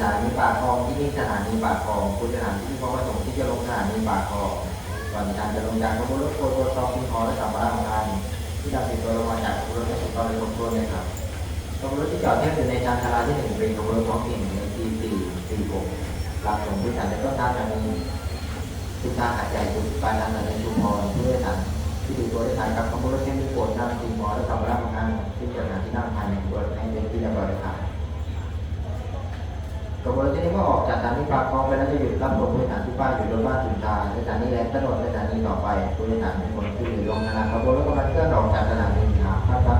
สถานีปากคลองที่นี่สถานีปากคลองคุณสถานที่ความประสงค์ที่จะลงสถานีปากคลองก่อนการจะลงจากรถรถโฟล์ตัวจสอบคุณขอและสามารถทงานที่ดำติดตัวลงมาจากรถและสุดตอนในครบถ้วนนะครับตรงรถที่จอดแทบจะในชานชาลาที่หนึ่งเป็นขบวนรถท้องถิ่นในทีสี่สี่หกหลักของคุณสารแะต้อนทางจะมีทุกตาหายใจญ่ทุกปลายทานในชุมพรเพื่อสางที่ดูตัวได้สารกับขบวนรถเส้นที่โปรอนำทีมหมอและสามารถทงานที่จะหาที่นั่งภายใน กระบวนการนี้เมื่อออกจากสถานีปากคลองไปแล้วจะหยุดรับส่งผู้โดยสารที่ป้ายอยู่บนบ้านสุนทราสถานีแรกถนนสถานีต่อไปผู้โดยสารเป็นคนขึ้นหรือลงขณะขบวนรถกำลังเคลื่อนออกจากสถานีครับถ้ามาอาจจะได้รับอันตรายจากรถได้ครับ